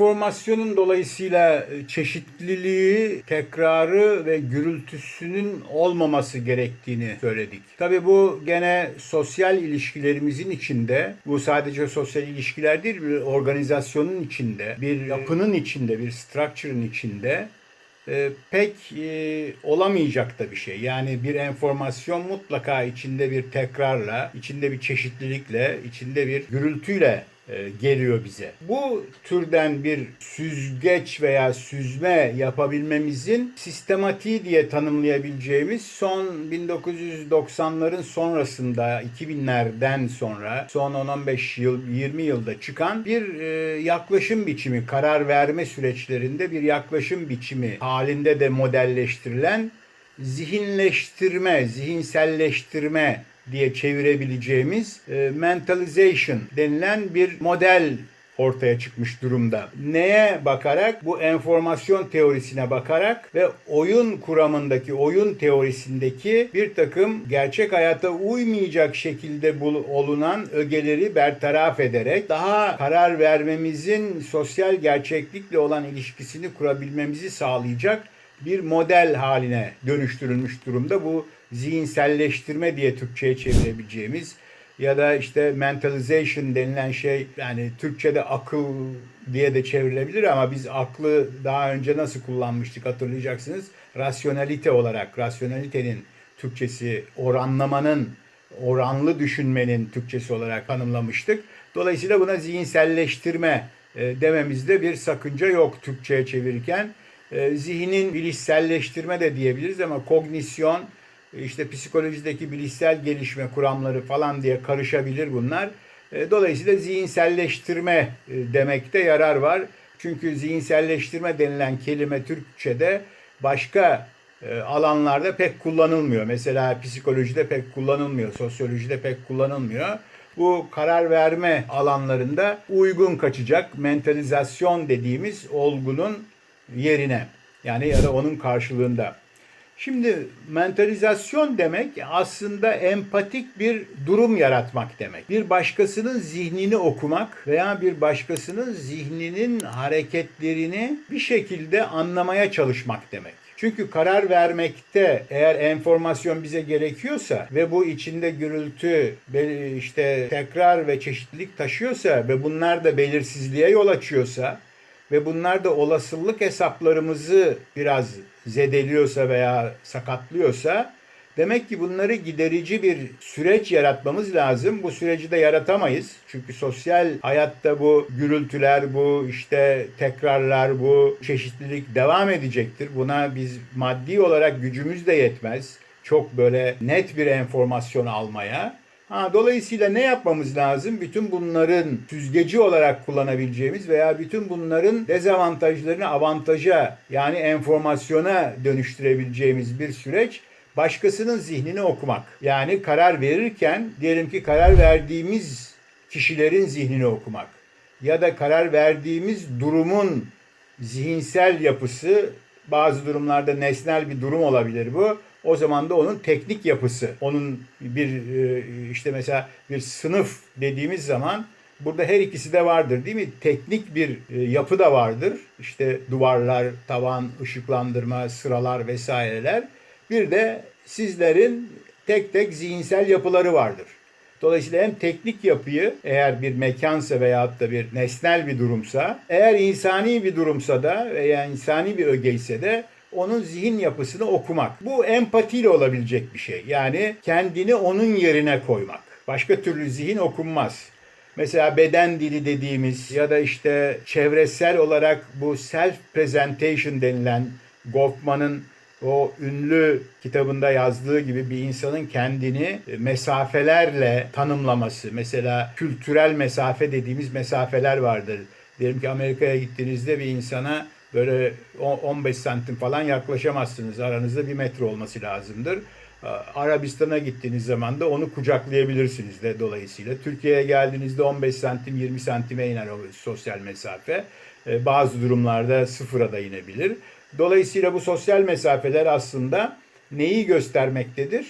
enformasyonun dolayısıyla e, çeşitliliği, tekrarı ve gürültüsünün olmaması gerektiğini söyledik. Tabii bu gene sosyal ilişkilerimizin içinde, bu sadece sosyal ilişkiler değil, bir organizasyonun içinde, bir yapının içinde, bir structure'ın içinde e, pek e, olamayacak da bir şey. Yani bir enformasyon mutlaka içinde bir tekrarla, içinde bir çeşitlilikle, içinde bir gürültüyle geliyor bize. Bu türden bir süzgeç veya süzme yapabilmemizin sistematiği diye tanımlayabileceğimiz son 1990'ların sonrasında 2000'lerden sonra son 10-15 yıl 20 yılda çıkan bir e, yaklaşım biçimi karar verme süreçlerinde bir yaklaşım biçimi halinde de modelleştirilen zihinleştirme, zihinselleştirme diye çevirebileceğimiz e, mentalization denilen bir model ortaya çıkmış durumda. Neye bakarak? Bu enformasyon teorisine bakarak ve oyun kuramındaki, oyun teorisindeki bir takım gerçek hayata uymayacak şekilde olunan ögeleri bertaraf ederek daha karar vermemizin sosyal gerçeklikle olan ilişkisini kurabilmemizi sağlayacak bir model haline dönüştürülmüş durumda. Bu zihinselleştirme diye Türkçe'ye çevirebileceğimiz ya da işte mentalization denilen şey yani Türkçe'de akıl diye de çevrilebilir ama biz aklı daha önce nasıl kullanmıştık hatırlayacaksınız. Rasyonalite olarak, rasyonalitenin Türkçesi oranlamanın, oranlı düşünmenin Türkçesi olarak tanımlamıştık. Dolayısıyla buna zihinselleştirme e, dememizde bir sakınca yok Türkçe'ye çevirirken. E, zihnin bilişselleştirme de diyebiliriz ama kognisyon, işte psikolojideki bilişsel gelişme kuramları falan diye karışabilir bunlar. E, Dolayısıyla zihinselleştirme e, demekte yarar var. Çünkü zihinselleştirme denilen kelime Türkçe'de başka e, alanlarda pek kullanılmıyor. Mesela psikolojide pek kullanılmıyor, sosyolojide pek kullanılmıyor. Bu karar verme alanlarında uygun kaçacak mentalizasyon dediğimiz olgunun yerine. Yani ya da onun karşılığında. Şimdi mentalizasyon demek aslında empatik bir durum yaratmak demek. Bir başkasının zihnini okumak veya bir başkasının zihninin hareketlerini bir şekilde anlamaya çalışmak demek. Çünkü karar vermekte eğer enformasyon bize gerekiyorsa ve bu içinde gürültü, işte tekrar ve çeşitlilik taşıyorsa ve bunlar da belirsizliğe yol açıyorsa ve bunlar da olasılık hesaplarımızı biraz zedeliyorsa veya sakatlıyorsa demek ki bunları giderici bir süreç yaratmamız lazım. Bu süreci de yaratamayız. Çünkü sosyal hayatta bu gürültüler, bu işte tekrarlar, bu çeşitlilik devam edecektir. Buna biz maddi olarak gücümüz de yetmez. Çok böyle net bir enformasyon almaya. Ha, dolayısıyla ne yapmamız lazım? Bütün bunların süzgeci olarak kullanabileceğimiz veya bütün bunların dezavantajlarını avantaja yani enformasyona dönüştürebileceğimiz bir süreç başkasının zihnini okumak. Yani karar verirken diyelim ki karar verdiğimiz kişilerin zihnini okumak ya da karar verdiğimiz durumun zihinsel yapısı bazı durumlarda nesnel bir durum olabilir bu. O zaman da onun teknik yapısı, onun bir e, işte mesela bir sınıf dediğimiz zaman burada her ikisi de vardır değil mi? Teknik bir e, yapı da vardır. İşte duvarlar, tavan, ışıklandırma, sıralar vesaireler. Bir de sizlerin tek tek zihinsel yapıları vardır. Dolayısıyla hem teknik yapıyı eğer bir mekansa veyahut da bir nesnel bir durumsa, eğer insani bir durumsa da veya insani bir ögeyse de onun zihin yapısını okumak. Bu empatiyle olabilecek bir şey. Yani kendini onun yerine koymak. Başka türlü zihin okunmaz. Mesela beden dili dediğimiz ya da işte çevresel olarak bu self presentation denilen Goffman'ın o ünlü kitabında yazdığı gibi bir insanın kendini mesafelerle tanımlaması. Mesela kültürel mesafe dediğimiz mesafeler vardır. Diyelim ki Amerika'ya gittiğinizde bir insana böyle 15 santim falan yaklaşamazsınız. Aranızda bir metre olması lazımdır. Arabistan'a gittiğiniz zaman da onu kucaklayabilirsiniz de dolayısıyla. Türkiye'ye geldiğinizde 15 santim 20 santime iner o sosyal mesafe. Bazı durumlarda sıfıra da inebilir. Dolayısıyla bu sosyal mesafeler aslında neyi göstermektedir?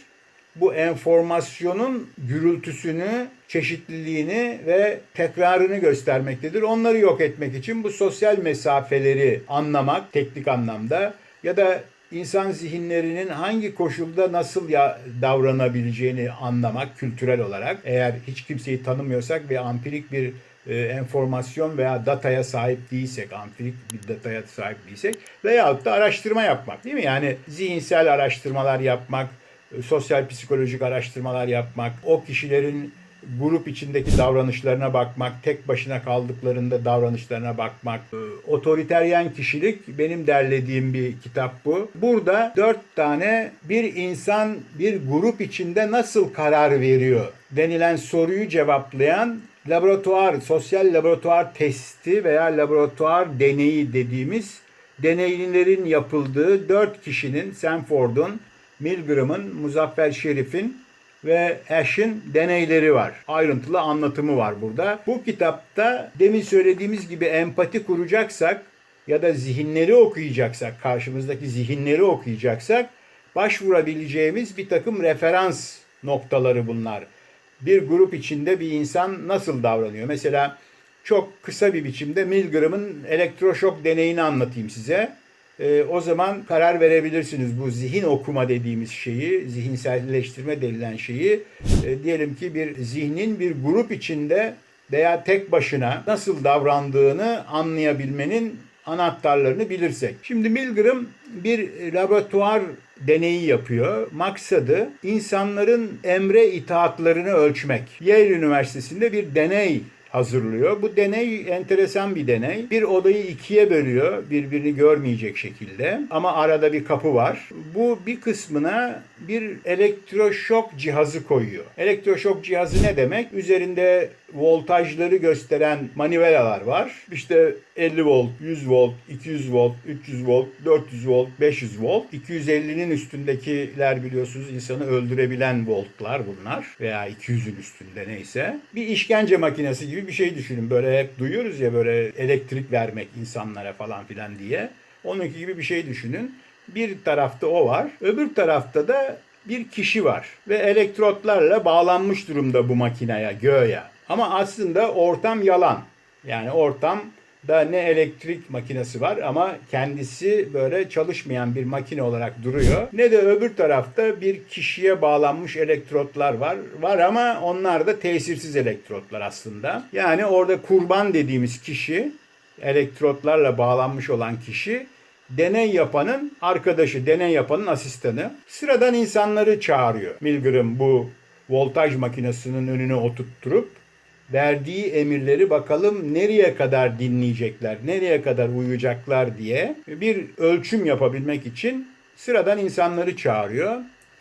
Bu enformasyonun gürültüsünü, çeşitliliğini ve tekrarını göstermektedir. Onları yok etmek için bu sosyal mesafeleri anlamak teknik anlamda ya da insan zihinlerinin hangi koşulda nasıl ya davranabileceğini anlamak kültürel olarak eğer hiç kimseyi tanımıyorsak ve ampirik bir e, enformasyon veya dataya sahip değilsek, ampirik bir dataya sahip değilsek veyahut da araştırma yapmak değil mi? Yani zihinsel araştırmalar yapmak, sosyal psikolojik araştırmalar yapmak, o kişilerin grup içindeki davranışlarına bakmak, tek başına kaldıklarında davranışlarına bakmak. E, Otoriteryen kişilik benim derlediğim bir kitap bu. Burada dört tane bir insan bir grup içinde nasıl karar veriyor denilen soruyu cevaplayan laboratuvar, sosyal laboratuvar testi veya laboratuvar deneyi dediğimiz deneylerin yapıldığı dört kişinin Sanford'un, Milgram'ın, Muzaffer Şerif'in ve Ash'in deneyleri var. Ayrıntılı anlatımı var burada. Bu kitapta demin söylediğimiz gibi empati kuracaksak ya da zihinleri okuyacaksak, karşımızdaki zihinleri okuyacaksak başvurabileceğimiz bir takım referans noktaları bunlar. Bir grup içinde bir insan nasıl davranıyor? Mesela çok kısa bir biçimde Milgram'ın elektroşok deneyini anlatayım size. Ee, o zaman karar verebilirsiniz bu zihin okuma dediğimiz şeyi, zihinselleştirme denilen şeyi. e, diyelim ki bir zihnin bir grup içinde veya tek başına nasıl davrandığını anlayabilmenin anahtarlarını bilirsek. Şimdi Milgram bir laboratuvar deneyi yapıyor. Maksadı insanların emre itaatlarını ölçmek. Yale Üniversitesi'nde bir deney hazırlıyor. Bu deney enteresan bir deney. Bir odayı ikiye bölüyor birbirini görmeyecek şekilde ama arada bir kapı var. Bu bir kısmına bir elektroşok cihazı koyuyor. Elektroşok cihazı ne demek? Üzerinde voltajları gösteren manivelalar var. İşte 50 volt, 100 volt, 200 volt, 300 volt, 400 volt, 500 volt. 250'nin üstündekiler biliyorsunuz insanı öldürebilen voltlar bunlar veya 200'ün üstünde neyse. Bir işkence makinesi gibi bir şey düşünün. Böyle hep duyuyoruz ya böyle elektrik vermek insanlara falan filan diye. Onunki gibi bir şey düşünün. Bir tarafta o var. Öbür tarafta da bir kişi var ve elektrotlarla bağlanmış durumda bu makineye, göğe. Ama aslında ortam yalan. Yani ortamda ne elektrik makinesi var ama kendisi böyle çalışmayan bir makine olarak duruyor. Ne de öbür tarafta bir kişiye bağlanmış elektrotlar var. Var ama onlar da tesirsiz elektrotlar aslında. Yani orada kurban dediğimiz kişi elektrotlarla bağlanmış olan kişi deney yapanın arkadaşı, deney yapanın asistanı. Sıradan insanları çağırıyor. Milgram bu voltaj makinesinin önüne oturtturup verdiği emirleri bakalım nereye kadar dinleyecekler, nereye kadar uyuyacaklar diye bir ölçüm yapabilmek için sıradan insanları çağırıyor.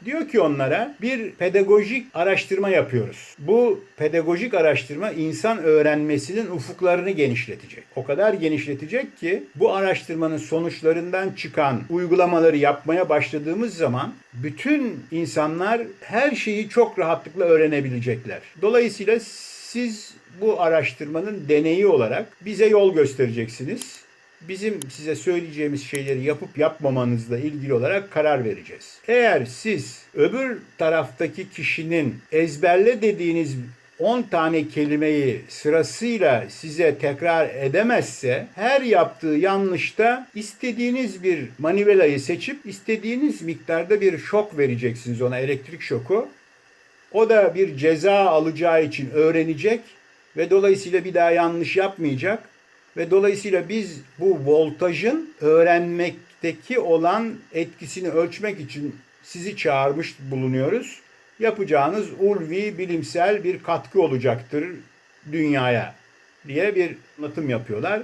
Diyor ki onlara bir pedagojik araştırma yapıyoruz. Bu pedagojik araştırma insan öğrenmesinin ufuklarını genişletecek. O kadar genişletecek ki bu araştırmanın sonuçlarından çıkan uygulamaları yapmaya başladığımız zaman bütün insanlar her şeyi çok rahatlıkla öğrenebilecekler. Dolayısıyla siz bu araştırmanın deneyi olarak bize yol göstereceksiniz bizim size söyleyeceğimiz şeyleri yapıp yapmamanızla ilgili olarak karar vereceğiz. Eğer siz öbür taraftaki kişinin ezberle dediğiniz 10 tane kelimeyi sırasıyla size tekrar edemezse her yaptığı yanlışta istediğiniz bir manivelayı seçip istediğiniz miktarda bir şok vereceksiniz ona elektrik şoku. O da bir ceza alacağı için öğrenecek ve dolayısıyla bir daha yanlış yapmayacak ve dolayısıyla biz bu voltajın öğrenmekteki olan etkisini ölçmek için sizi çağırmış bulunuyoruz. Yapacağınız ulvi bilimsel bir katkı olacaktır dünyaya diye bir anlatım yapıyorlar.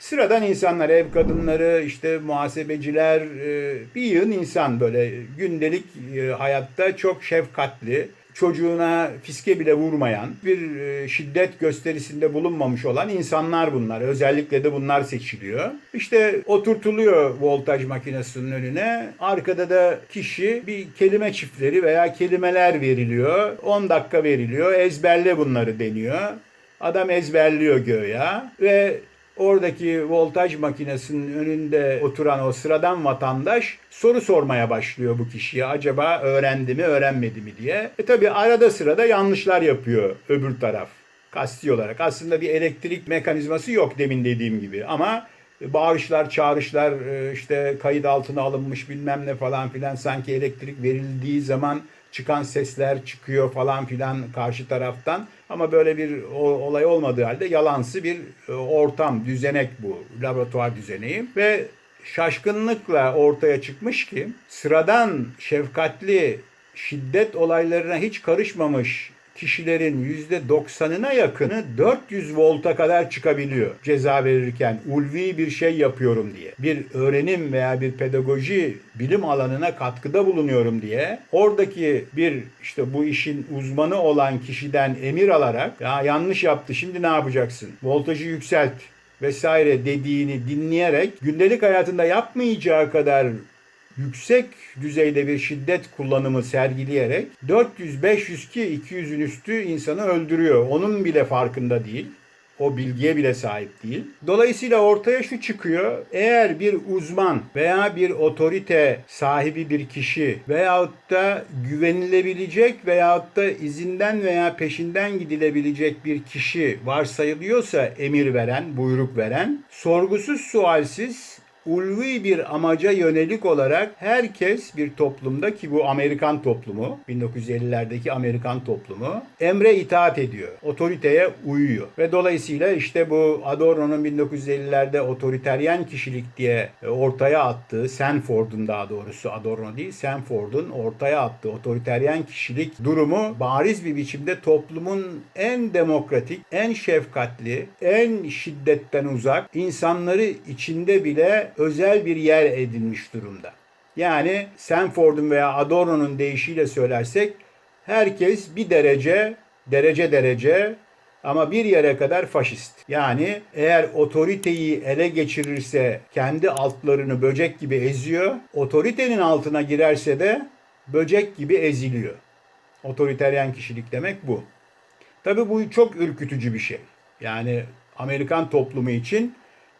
Sıradan insanlar, ev kadınları, işte muhasebeciler, e, bir yığın insan böyle gündelik e, hayatta çok şefkatli, çocuğuna fiske bile vurmayan, bir e, şiddet gösterisinde bulunmamış olan insanlar bunlar. Özellikle de bunlar seçiliyor. İşte oturtuluyor voltaj makinesinin önüne. Arkada da kişi bir kelime çiftleri veya kelimeler veriliyor. 10 dakika veriliyor. Ezberle bunları deniyor. Adam ezberliyor göya ve oradaki voltaj makinesinin önünde oturan o sıradan vatandaş soru sormaya başlıyor bu kişiye. Acaba öğrendi mi, öğrenmedi mi diye. E tabi arada sırada yanlışlar yapıyor öbür taraf. Kasti olarak. Aslında bir elektrik mekanizması yok demin dediğim gibi. Ama bağırışlar, çağrışlar, e, işte kayıt altına alınmış bilmem ne falan filan sanki elektrik verildiği zaman çıkan sesler çıkıyor falan filan karşı taraftan. Ama böyle bir olay olmadığı halde yalansı bir e, ortam, düzenek bu. Laboratuvar düzeneği. Ve şaşkınlıkla ortaya çıkmış ki sıradan şefkatli şiddet olaylarına hiç karışmamış kişilerin %90'ına yakını 400 volta kadar çıkabiliyor ceza verirken ulvi bir şey yapıyorum diye. Bir öğrenim veya bir pedagoji bilim alanına katkıda bulunuyorum diye oradaki bir işte bu işin uzmanı olan kişiden emir alarak ya yanlış yaptı şimdi ne yapacaksın? Voltajı yükselt vesaire dediğini dinleyerek gündelik hayatında yapmayacağı kadar yüksek düzeyde bir şiddet kullanımı sergileyerek 400-500 ki 200'ün üstü insanı öldürüyor. Onun bile farkında değil. O bilgiye bile sahip değil. Dolayısıyla ortaya şu çıkıyor. Eğer bir uzman veya bir otorite sahibi bir kişi veyahut da güvenilebilecek veyahut da izinden veya peşinden gidilebilecek bir kişi varsayılıyorsa emir veren, buyruk veren, sorgusuz sualsiz ulvi bir amaca yönelik olarak herkes bir toplumda ki bu Amerikan toplumu, 1950'lerdeki Amerikan toplumu emre itaat ediyor. Otoriteye uyuyor. Ve dolayısıyla işte bu Adorno'nun 1950'lerde otoriteryen kişilik diye ortaya attığı, Sanford'un daha doğrusu Adorno değil, Sanford'un ortaya attığı otoriteryen kişilik durumu bariz bir biçimde toplumun en demokratik, en şefkatli, en şiddetten uzak, insanları içinde bile özel bir yer edinmiş durumda. Yani Sanford'un veya Adorno'nun deyişiyle söylersek herkes bir derece, derece derece ama bir yere kadar faşist. Yani eğer otoriteyi ele geçirirse kendi altlarını böcek gibi eziyor, otoritenin altına girerse de böcek gibi eziliyor. Otoriteryen kişilik demek bu. Tabii bu çok ürkütücü bir şey. Yani Amerikan toplumu için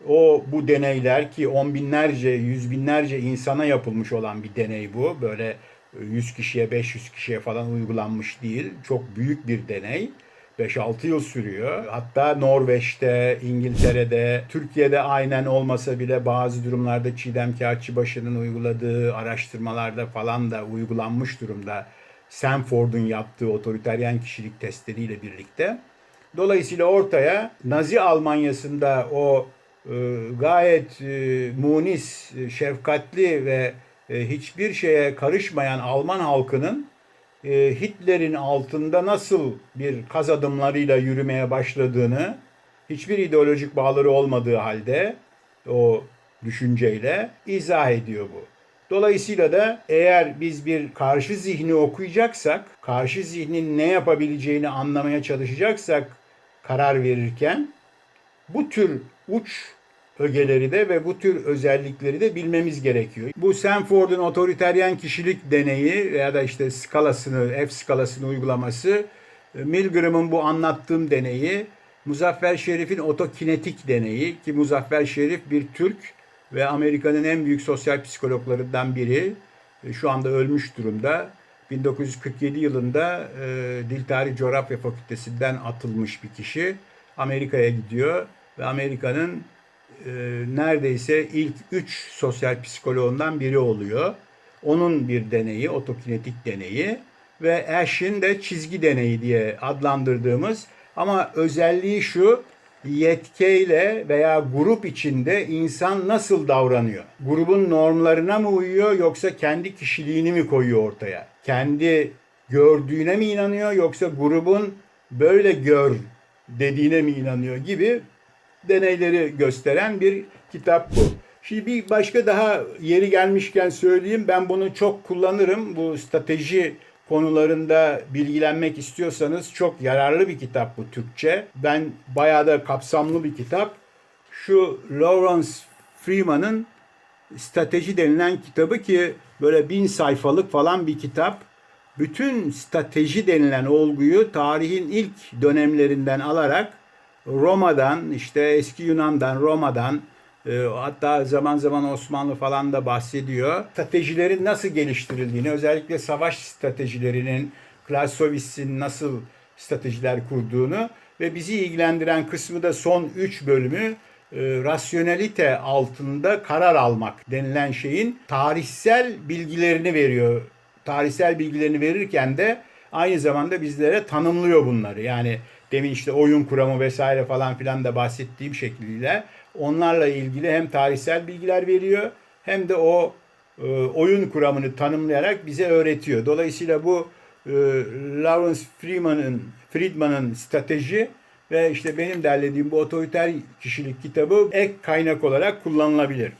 o bu deneyler ki on binlerce, yüz binlerce insana yapılmış olan bir deney bu. Böyle 100 kişiye, 500 kişiye falan uygulanmış değil. Çok büyük bir deney. 5-6 yıl sürüyor. Hatta Norveç'te, İngiltere'de, Türkiye'de aynen olmasa bile bazı durumlarda Çiğdem Kağıtçıbaşı'nın uyguladığı araştırmalarda falan da uygulanmış durumda. Sanford'un yaptığı otoriteryen kişilik testleriyle birlikte. Dolayısıyla ortaya Nazi Almanya'sında o e, gayet e, munis, e, şefkatli ve e, hiçbir şeye karışmayan Alman halkının Hitler'in altında nasıl bir kaz adımlarıyla yürümeye başladığını hiçbir ideolojik bağları olmadığı halde o düşünceyle izah ediyor bu. Dolayısıyla da eğer biz bir karşı zihni okuyacaksak, karşı zihnin ne yapabileceğini anlamaya çalışacaksak karar verirken bu tür uç ögeleri de ve bu tür özellikleri de bilmemiz gerekiyor. Bu Sanford'un otoriteryen kişilik deneyi veya da işte skalasını, F skalasını uygulaması, Milgram'ın bu anlattığım deneyi, Muzaffer Şerif'in otokinetik deneyi ki Muzaffer Şerif bir Türk ve Amerika'nın en büyük sosyal psikologlarından biri. E, Şu anda ölmüş durumda. 1947 yılında e, Dil Tarih Coğrafya Fakültesinden atılmış bir kişi. Amerika'ya gidiyor ve Amerika'nın e, neredeyse ilk 3 sosyal psikoloğundan biri oluyor. Onun bir deneyi, otokinetik deneyi ve Ash'in de çizgi deneyi diye adlandırdığımız ama özelliği şu yetkeyle veya grup içinde insan nasıl davranıyor? Grubun normlarına mı uyuyor yoksa kendi kişiliğini mi koyuyor ortaya? Kendi gördüğüne mi inanıyor yoksa grubun böyle gör dediğine mi inanıyor gibi deneyleri gösteren bir kitap bu. Şimdi bir başka daha yeri gelmişken söyleyeyim. Ben bunu çok kullanırım. Bu strateji konularında bilgilenmek istiyorsanız çok yararlı bir kitap bu Türkçe. Ben bayağı da kapsamlı bir kitap. Şu Lawrence Freeman'ın strateji denilen kitabı ki böyle bin sayfalık falan bir kitap. Bütün strateji denilen olguyu tarihin ilk dönemlerinden alarak Roma'dan, işte eski Yunan'dan, Roma'dan, e, hatta zaman zaman Osmanlı falan da bahsediyor. Stratejilerin nasıl geliştirildiğini, özellikle savaş stratejilerinin, Clausewitz'in nasıl stratejiler kurduğunu ve bizi ilgilendiren kısmı da son 3 bölümü e, rasyonelite altında karar almak denilen şeyin tarihsel bilgilerini veriyor. Tarihsel bilgilerini verirken de aynı zamanda bizlere tanımlıyor bunları. Yani demin işte oyun kuramı vesaire falan filan da bahsettiğim şekliyle onlarla ilgili hem tarihsel bilgiler veriyor hem de o e, oyun kuramını tanımlayarak bize öğretiyor. Dolayısıyla bu e, Lawrence Friedman'ın Friedman'ın strateji ve işte benim derlediğim bu otoriter kişilik kitabı ek kaynak olarak kullanılabilir.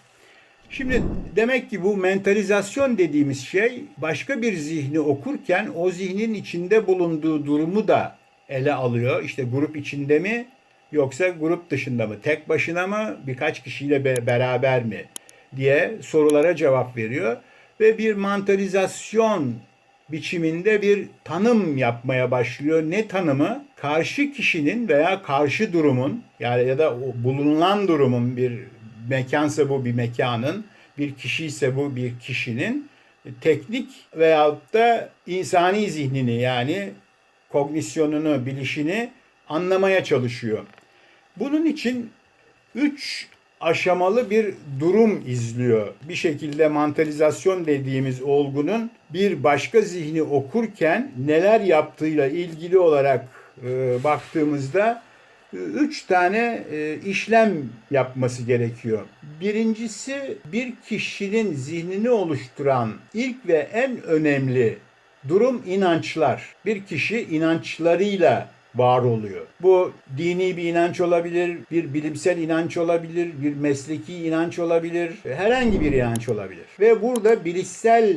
Şimdi demek ki bu mentalizasyon dediğimiz şey başka bir zihni okurken o zihnin içinde bulunduğu durumu da ele alıyor. İşte grup içinde mi yoksa grup dışında mı? Tek başına mı? Birkaç kişiyle be- beraber mi? diye sorulara cevap veriyor ve bir mentalizasyon biçiminde bir tanım yapmaya başlıyor. Ne tanımı? Karşı kişinin veya karşı durumun yani ya da bulunan durumun bir mekansa bu bir mekanın, bir kişi ise bu bir kişinin teknik veyahut da insani zihnini yani kognisyonunu, bilişini anlamaya çalışıyor. Bunun için üç aşamalı bir durum izliyor. Bir şekilde mantalizasyon dediğimiz olgunun bir başka zihni okurken neler yaptığıyla ilgili olarak e, baktığımızda e, üç tane e, işlem yapması gerekiyor. Birincisi bir kişinin zihnini oluşturan ilk ve en önemli durum inançlar. Bir kişi inançlarıyla var oluyor. Bu dini bir inanç olabilir, bir bilimsel inanç olabilir, bir mesleki inanç olabilir, herhangi bir inanç olabilir. Ve burada bilişsel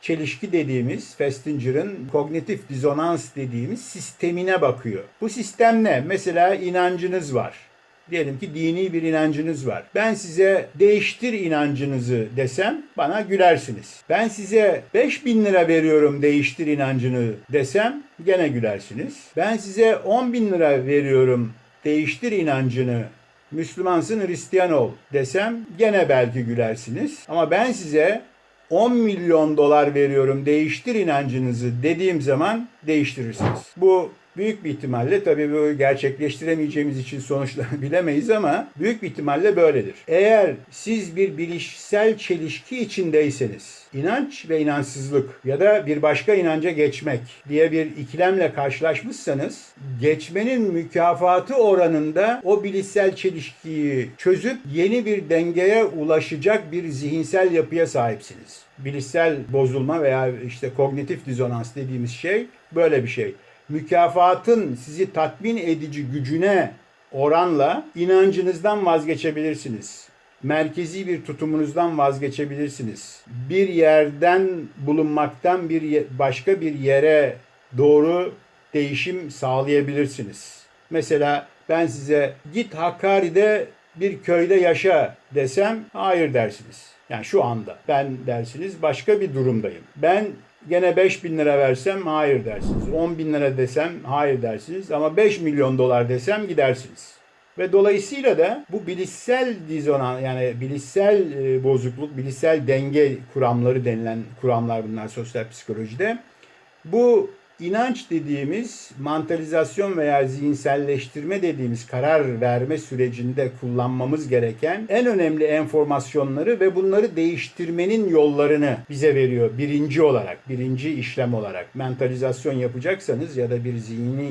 çelişki dediğimiz Festinger'ın kognitif dizonans dediğimiz sistemine bakıyor. Bu sistem ne? Mesela inancınız var. Diyelim ki dini bir inancınız var. Ben size değiştir inancınızı desem bana gülersiniz. Ben size 5000 lira veriyorum değiştir inancını desem gene gülersiniz. Ben size 10 bin lira veriyorum değiştir inancını Müslümansın Hristiyan ol desem gene belki gülersiniz. Ama ben size 10 milyon dolar veriyorum değiştir inancınızı dediğim zaman değiştirirsiniz. Bu büyük bir ihtimalle tabii bu gerçekleştiremeyeceğimiz için sonuçlarını bilemeyiz ama büyük bir ihtimalle böyledir. Eğer siz bir bilişsel çelişki içindeyseniz inanç ve inançsızlık ya da bir başka inanca geçmek diye bir ikilemle karşılaşmışsanız geçmenin mükafatı oranında o bilişsel çelişkiyi çözüp yeni bir dengeye ulaşacak bir zihinsel yapıya sahipsiniz. Bilişsel bozulma veya işte kognitif dizonans dediğimiz şey böyle bir şey mükafatın sizi tatmin edici gücüne oranla inancınızdan vazgeçebilirsiniz. Merkezi bir tutumunuzdan vazgeçebilirsiniz. Bir yerden bulunmaktan bir başka bir yere doğru değişim sağlayabilirsiniz. Mesela ben size git Hakkari'de bir köyde yaşa desem hayır dersiniz. Yani şu anda ben dersiniz başka bir durumdayım. Ben gene 5 bin lira versem hayır dersiniz. 10 bin lira desem hayır dersiniz. Ama 5 milyon dolar desem gidersiniz. Ve dolayısıyla da bu bilişsel dizonans yani bilişsel e, bozukluk, bilişsel denge kuramları denilen kuramlar bunlar sosyal psikolojide. Bu inanç dediğimiz mantalizasyon veya zihinselleştirme dediğimiz karar verme sürecinde kullanmamız gereken en önemli enformasyonları ve bunları değiştirmenin yollarını bize veriyor. Birinci olarak, birinci işlem olarak mentalizasyon yapacaksanız ya da bir zihni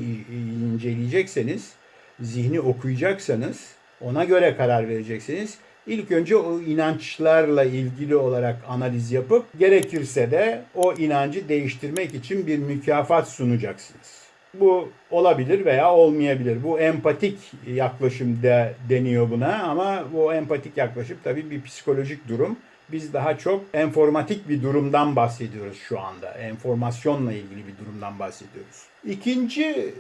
inceleyecekseniz, zihni okuyacaksanız ona göre karar vereceksiniz. İlk önce o inançlarla ilgili olarak analiz yapıp gerekirse de o inancı değiştirmek için bir mükafat sunacaksınız. Bu olabilir veya olmayabilir. Bu empatik yaklaşım da deniyor buna ama bu empatik yaklaşım tabii bir psikolojik durum. Biz daha çok enformatik bir durumdan bahsediyoruz şu anda. Enformasyonla ilgili bir durumdan bahsediyoruz. İkinci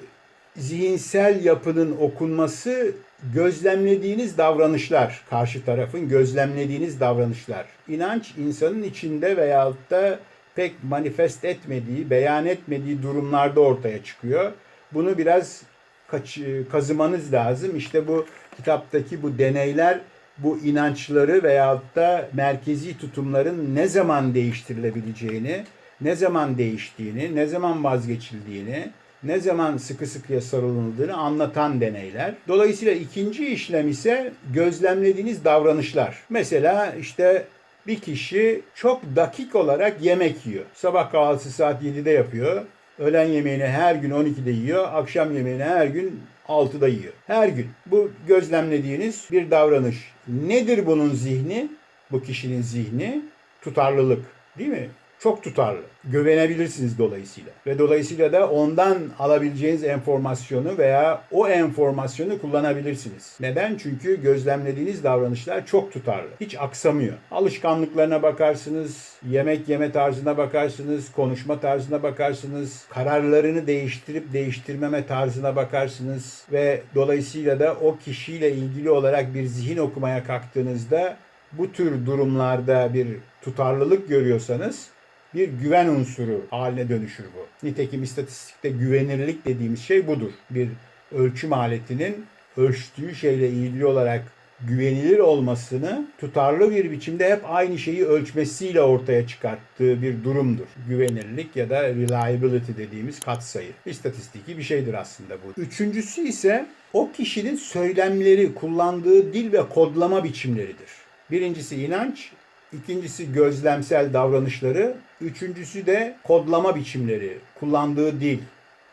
zihinsel yapının okunması gözlemlediğiniz davranışlar, karşı tarafın gözlemlediğiniz davranışlar. İnanç insanın içinde veyahut da pek manifest etmediği, beyan etmediği durumlarda ortaya çıkıyor. Bunu biraz kaç, kazımanız lazım. İşte bu kitaptaki bu deneyler bu inançları veyahut da merkezi tutumların ne zaman değiştirilebileceğini, ne zaman değiştiğini, ne zaman vazgeçildiğini, ne zaman sıkı sıkıya sarılıldığını anlatan deneyler. Dolayısıyla ikinci işlem ise gözlemlediğiniz davranışlar. Mesela işte bir kişi çok dakik olarak yemek yiyor. Sabah kahvaltısı saat 7'de yapıyor. Öğlen yemeğini her gün 12'de yiyor. Akşam yemeğini her gün 6'da yiyor. Her gün. Bu gözlemlediğiniz bir davranış. Nedir bunun zihni? Bu kişinin zihni tutarlılık. Değil mi? Çok tutarlı. Güvenebilirsiniz dolayısıyla. Ve dolayısıyla da ondan alabileceğiniz enformasyonu veya o enformasyonu kullanabilirsiniz. Neden? Çünkü gözlemlediğiniz davranışlar çok tutarlı. Hiç aksamıyor. Alışkanlıklarına bakarsınız, yemek yeme tarzına bakarsınız, konuşma tarzına bakarsınız, kararlarını değiştirip değiştirmeme tarzına bakarsınız ve dolayısıyla da o kişiyle ilgili olarak bir zihin okumaya kalktığınızda bu tür durumlarda bir tutarlılık görüyorsanız bir güven unsuru haline dönüşür bu. Nitekim istatistikte güvenirlik dediğimiz şey budur. Bir ölçüm aletinin ölçtüğü şeyle ilgili olarak güvenilir olmasını tutarlı bir biçimde hep aynı şeyi ölçmesiyle ortaya çıkarttığı bir durumdur. Güvenirlik ya da reliability dediğimiz katsayı. İstatistiki bir şeydir aslında bu. Üçüncüsü ise o kişinin söylemleri, kullandığı dil ve kodlama biçimleridir. Birincisi inanç, ikincisi gözlemsel davranışları, üçüncüsü de kodlama biçimleri, kullandığı dil,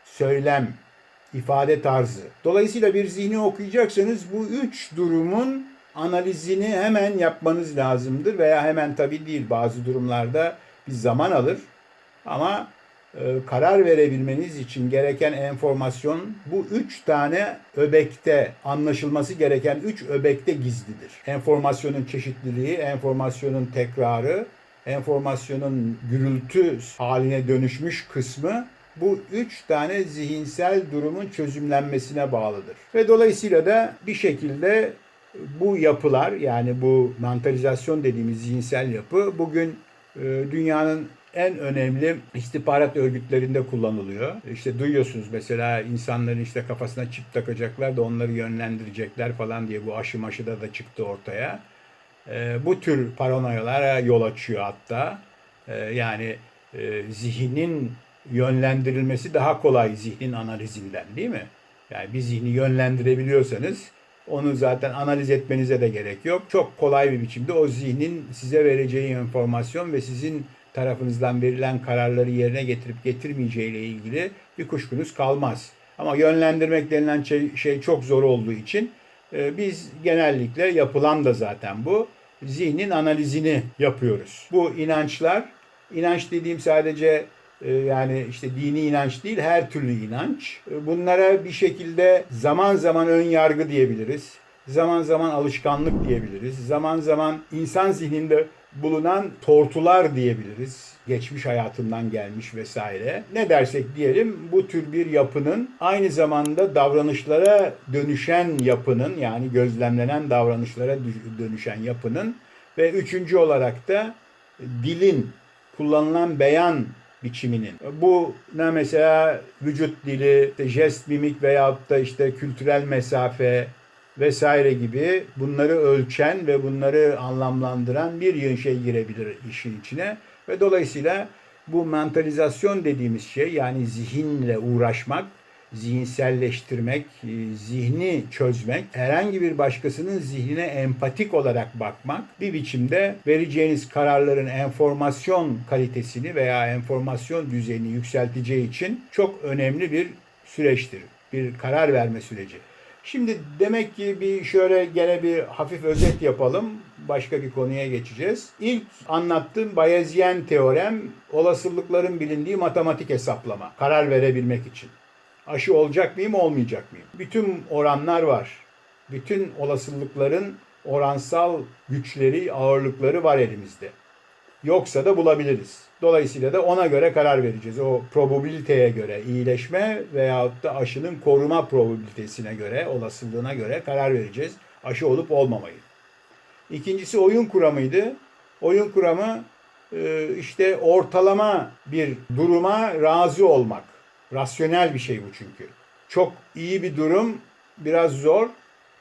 söylem, ifade tarzı. Dolayısıyla bir zihni okuyacaksanız bu üç durumun analizini hemen yapmanız lazımdır veya hemen tabii değil bazı durumlarda bir zaman alır ama e, karar verebilmeniz için gereken enformasyon bu üç tane öbekte anlaşılması gereken üç öbekte gizlidir. Enformasyonun çeşitliliği, enformasyonun tekrarı, enformasyonun gürültü haline dönüşmüş kısmı bu üç tane zihinsel durumun çözümlenmesine bağlıdır. Ve dolayısıyla da bir şekilde bu yapılar yani bu mentalizasyon dediğimiz zihinsel yapı bugün e, dünyanın en önemli istihbarat örgütlerinde kullanılıyor. İşte duyuyorsunuz mesela insanların işte kafasına çip takacaklar da onları yönlendirecekler falan diye bu aşı maşıda da çıktı ortaya. E, bu tür paranoyalara yol açıyor hatta. E, yani e, zihnin yönlendirilmesi daha kolay zihnin analizinden değil mi? Yani bir zihni yönlendirebiliyorsanız onu zaten analiz etmenize de gerek yok. Çok kolay bir biçimde o zihnin size vereceği enformasyon ve sizin tarafınızdan verilen kararları yerine getirip getirmeyeceği ile ilgili bir kuşkunuz kalmaz. Ama yönlendirmek denilen şey, şey çok zor olduğu için biz genellikle yapılan da zaten bu. Zihnin analizini yapıyoruz. Bu inançlar, inanç dediğim sadece e, yani işte dini inanç değil her türlü inanç. E, Bunlara bir şekilde zaman zaman ön yargı diyebiliriz. Zaman zaman alışkanlık diyebiliriz. Zaman zaman insan zihninde bulunan tortular diyebiliriz. Geçmiş hayatından gelmiş vesaire. Ne dersek diyelim bu tür bir yapının aynı zamanda davranışlara dönüşen yapının yani gözlemlenen davranışlara dönüşen yapının ve üçüncü olarak da dilin kullanılan beyan biçiminin. Bu ne mesela vücut dili, işte jest, mimik veyahut da işte kültürel mesafe vesaire gibi bunları ölçen ve bunları anlamlandıran bir yön şey girebilir işin içine. Ve dolayısıyla bu mentalizasyon dediğimiz şey yani zihinle uğraşmak, zihinselleştirmek, e, zihni çözmek, herhangi bir başkasının zihnine empatik olarak bakmak bir biçimde vereceğiniz kararların enformasyon kalitesini veya enformasyon düzeyini yükselteceği için çok önemli bir süreçtir. Bir karar verme süreci. Şimdi demek ki bir şöyle gene bir hafif özet yapalım. Başka bir konuya geçeceğiz. İlk anlattığım Bayezyen teorem olasılıkların bilindiği matematik hesaplama. Karar verebilmek için. Aşı olacak mıyım, olmayacak mıyım? Bütün oranlar var. Bütün olasılıkların oransal güçleri, ağırlıkları var elimizde. Yoksa da bulabiliriz. Dolayısıyla da ona göre karar vereceğiz. O probabiliteye göre iyileşme veyahut da aşının koruma probabilitesine göre, olasılığına göre karar vereceğiz. Aşı olup olmamayı. İkincisi oyun kuramıydı. Oyun kuramı e, işte ortalama bir duruma razı olmak. Rasyonel bir şey bu çünkü. Çok iyi bir durum, biraz zor.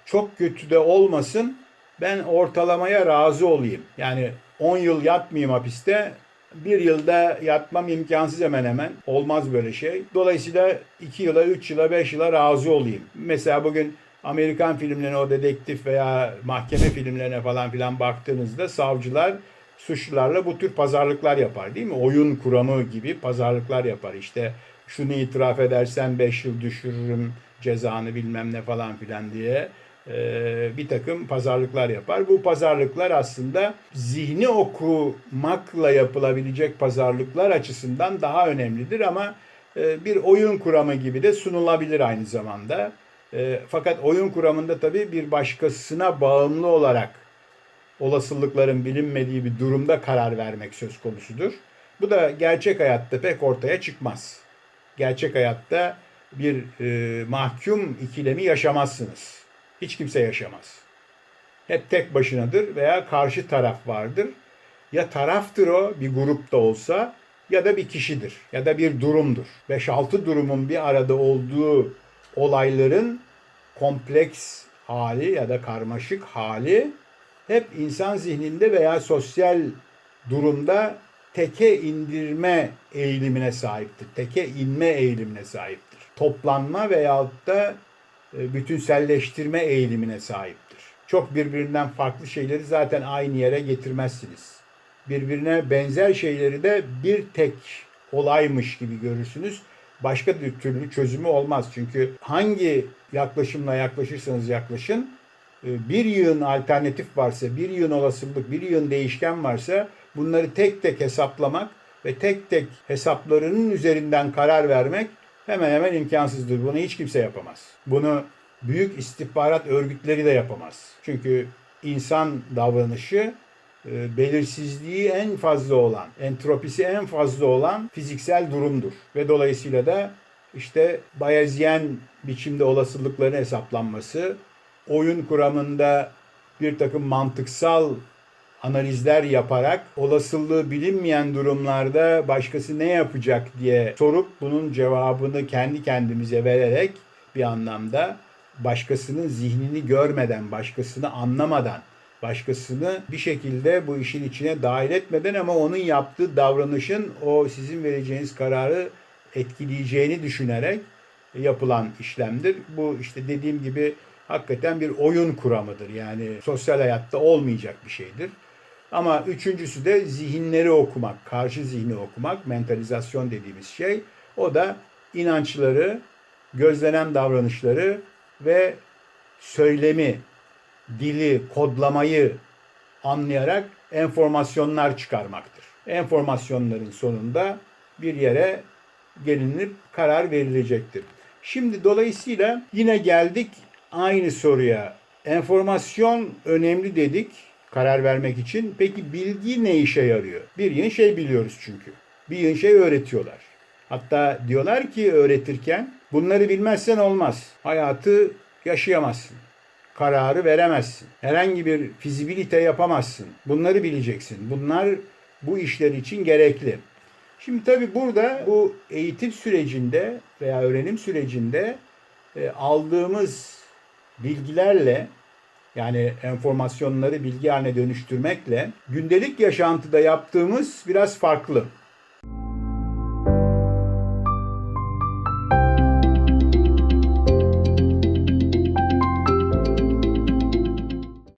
Çok kötü de olmasın. Ben ortalamaya razı olayım. Yani 10 yıl yatmayayım hapiste. Bir yılda yatmam imkansız hemen hemen. Olmaz böyle şey. Dolayısıyla 2 yıla, 3 yıla, 5 yıla razı olayım. Mesela bugün Amerikan filmlerine o dedektif veya mahkeme filmlerine falan filan baktığınızda savcılar suçlularla bu tür pazarlıklar yapar değil mi? Oyun kuramı gibi pazarlıklar yapar. İşte şunu itiraf edersen 5 yıl düşürürüm cezanı bilmem ne falan filan diye e, bir takım pazarlıklar yapar. Bu pazarlıklar aslında zihni okumakla yapılabilecek pazarlıklar açısından daha önemlidir ama e, bir oyun kuramı gibi de sunulabilir aynı zamanda. E, fakat oyun kuramında tabii bir başkasına bağımlı olarak olasılıkların bilinmediği bir durumda karar vermek söz konusudur. Bu da gerçek hayatta pek ortaya çıkmaz. Gerçek hayatta bir e, mahkum ikilemi yaşamazsınız. Hiç kimse yaşamaz. Hep tek başınadır veya karşı taraf vardır. Ya taraftır o bir grupta olsa ya da bir kişidir ya da bir durumdur. 5-6 durumun bir arada olduğu olayların kompleks hali ya da karmaşık hali hep insan zihninde veya sosyal durumda teke indirme eğilimine sahiptir. Teke inme eğilimine sahiptir. Toplanma veyahut da e, bütünselleştirme eğilimine sahiptir. Çok birbirinden farklı şeyleri zaten aynı yere getirmezsiniz. Birbirine benzer şeyleri de bir tek olaymış gibi görürsünüz. Başka bir türlü çözümü olmaz. Çünkü hangi yaklaşımla yaklaşırsanız yaklaşın e, bir yığın alternatif varsa, bir yığın olasılık, bir yığın değişken varsa bunları tek tek hesaplamak ve tek tek hesaplarının üzerinden karar vermek hemen hemen imkansızdır. Bunu hiç kimse yapamaz. Bunu büyük istihbarat örgütleri de yapamaz. Çünkü insan davranışı belirsizliği en fazla olan, entropisi en fazla olan fiziksel durumdur. Ve dolayısıyla da işte Bayezyen biçimde olasılıkların hesaplanması, oyun kuramında bir takım mantıksal analizler yaparak olasılığı bilinmeyen durumlarda başkası ne yapacak diye sorup bunun cevabını kendi kendimize vererek bir anlamda başkasının zihnini görmeden, başkasını anlamadan, başkasını bir şekilde bu işin içine dahil etmeden ama onun yaptığı davranışın o sizin vereceğiniz kararı etkileyeceğini düşünerek yapılan işlemdir. Bu işte dediğim gibi hakikaten bir oyun kuramıdır. Yani sosyal hayatta olmayacak bir şeydir. Ama üçüncüsü de zihinleri okumak, karşı zihni okumak, mentalizasyon dediğimiz şey. O da inançları, gözlenen davranışları ve söylemi, dili, kodlamayı anlayarak enformasyonlar çıkarmaktır. Enformasyonların sonunda bir yere gelinip karar verilecektir. Şimdi dolayısıyla yine geldik aynı soruya. Enformasyon önemli dedik karar vermek için. Peki bilgi ne işe yarıyor? Bir yığın şey biliyoruz çünkü. Bir yığın şey öğretiyorlar. Hatta diyorlar ki öğretirken bunları bilmezsen olmaz. Hayatı yaşayamazsın. Kararı veremezsin. Herhangi bir fizibilite yapamazsın. Bunları bileceksin. Bunlar bu işler için gerekli. Şimdi tabii burada bu eğitim sürecinde veya öğrenim sürecinde e, aldığımız bilgilerle yani enformasyonları bilgi haline dönüştürmekle gündelik yaşantıda yaptığımız biraz farklı.